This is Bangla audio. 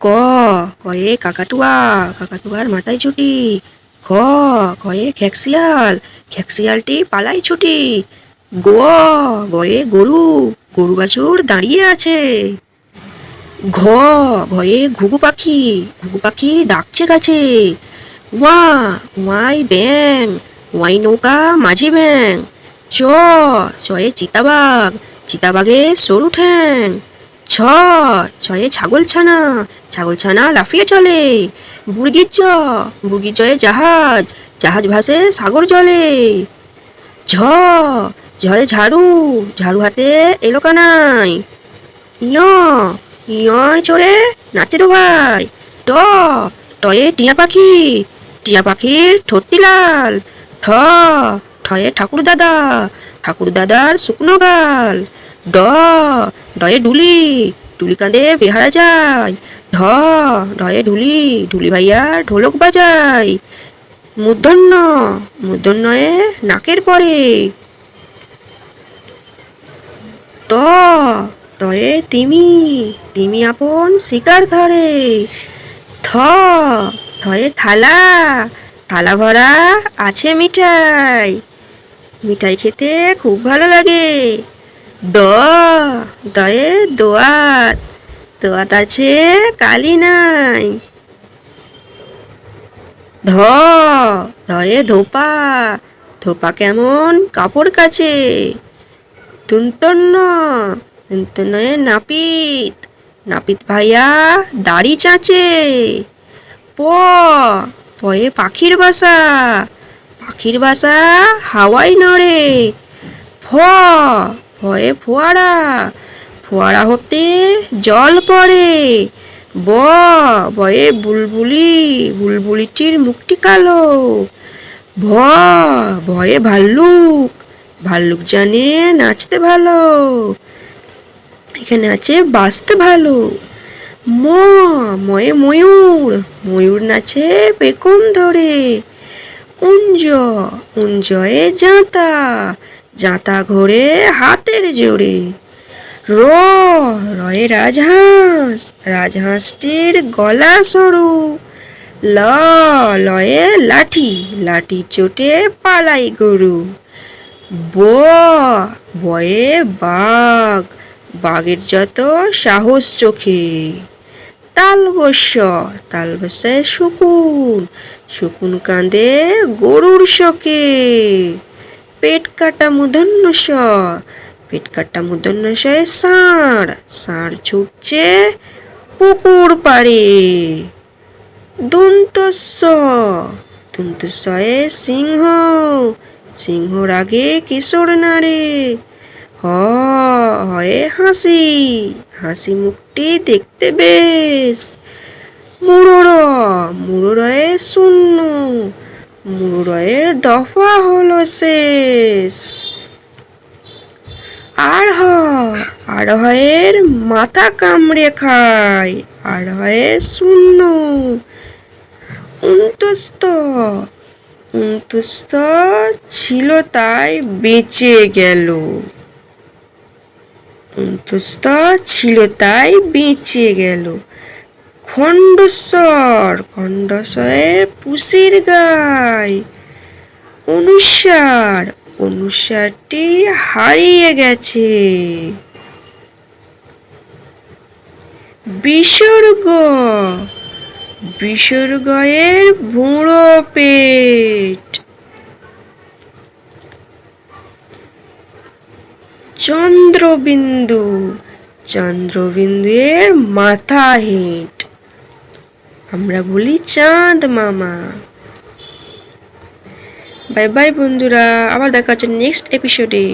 ক, কয়ে কাকাতুয়া, কাকাতুয়ার মাথায় ছুটি খ, কয়ে খেকশিয়াল, খেকশিয়ালটি পালাই ছুটি। গ গয়ে গরু গরু বাছুর দাঁড়িয়ে আছে। ঘ ভয়ে ঘুঘু পাখি ঘুঘু পাখি ডাকছে গাছে। ওয়া ওয়াই ব্যাং ওয়াই নৌকা মাঝি ব্যাং। চ, চয়ে চিতাবাঘ, চিতাবাঘে সরু ঠ্যাং। ছ, ছয়ে ছাগল ছানা ছাগল ছানা লাফিয়ে চলে। বুর্গির চ বুর্গির জয়ে জাহাজ জাহাজ ভাসে সাগর জলে। ঝ, ঝয়ে ঝাড়ু ঝাড়ু হাতে এলো কানাই ইয় চড়ে নাচে তো ভাই ট, টয়ে টিয়া পাখি, টিয়া পাখির ঠোঁটটি লাল। ঠ, ঠয়ে ঠাকুর দাদা ঠাকুর দাদার শুকনো গাল। ড ডয়ে ডুলি ডুলি কাঁদে বেহারা যায়। ঢ ঢয়ে ঢুলি ঢুলি ভাইয়া ঢোলক বাজায়। মূর্ধন্য মূর্ধন্যয়ে নাকের পরে। ত, তয়ে তিমি তিমি আপন শিকার ধরে। থ, থয়ে থালা থালা ভরা আছে মিঠাই। মিঠাই খেতে খুব ভালো লাগে। দ দয়ে দোয়াত দোয়াত আছে কালি নাই ধ ধয়ে ধোপা ধোপা কেমন কাপড় কাচে তুন্তন্ন তুন্তন্নয়ে নাপিত নাপিত ভাইয়া দাড়ি চাচে প পয়ে পাখির বাসা পাখির বাসা হাওয়াই নড়ে ফ ফয়ে ফোয়ারা। ফোয়ারা হতে জল পড়ে। ব, বয়ে বুলবুলি, বুলবুলিটির মুখটি কালো। ভ ভয়ে ভাল্লুক ভাল্লুক জানে নাচতে ভালো। এখানে আছে বাঁচতে ভালো। ম, ময়ে ময়ূর ময়ূর নাচে পেকম ধরে। উঞ্জ, উঞ্জয়ে জাঁতা। জাঁতা ঘোরে হাতের জোরে। র, রয়ে রাজহাঁস, রাজহাঁসটির গলা সরু। ল, লয়ে লাঠি লাঠির চোটে পালাই গরু। ব, বয়ে বাঘ, বাঘের যত সাহস চোখে। তালবস্য তালবস্যায় শকুন শকুন কাঁদে গরুর শোকে। পেট কাটা মূর্ধন্য স পেট কাটা মূর্ধন্য শয়ে ষাঁড় ষাঁড় ছুটছে পুকুর পাড়ে। দন্তস্ব। দন্তস্বয়ে সিংহ। সিংহর আগে কিশোর নাড়ে হ, হয়ে হাসি। হাসি মুখটি দেখতে বেশ। মুড়োর মুড়োরয়ে শূন্য। মুড়োরয়ের দফা হলো শেষ। আর হ মাথা কামড়ে খায় আর হয়ে শূন্য। উন্তস্ত উন্তস্ত ছিল তাই বেঁচে গেল। অন্তস্থ ছিল তাই বেঁচে গেল। খণ্ডস্বর খণ্ডস্বরে পুষির গায় অনুসার, অনুসারটি হারিয়ে গেছে। বিসর্গ, বিসর্গয়ের ভুঁড়ো পেট। চন্দ্রবিন্দু চন্দ্রবিন্দু এর মাথা হেঁট আমরা বলি চাঁদ মামা। বাই বাই বন্ধুরা। আবার দেখা হচ্ছে নেক্সট এপিসোডে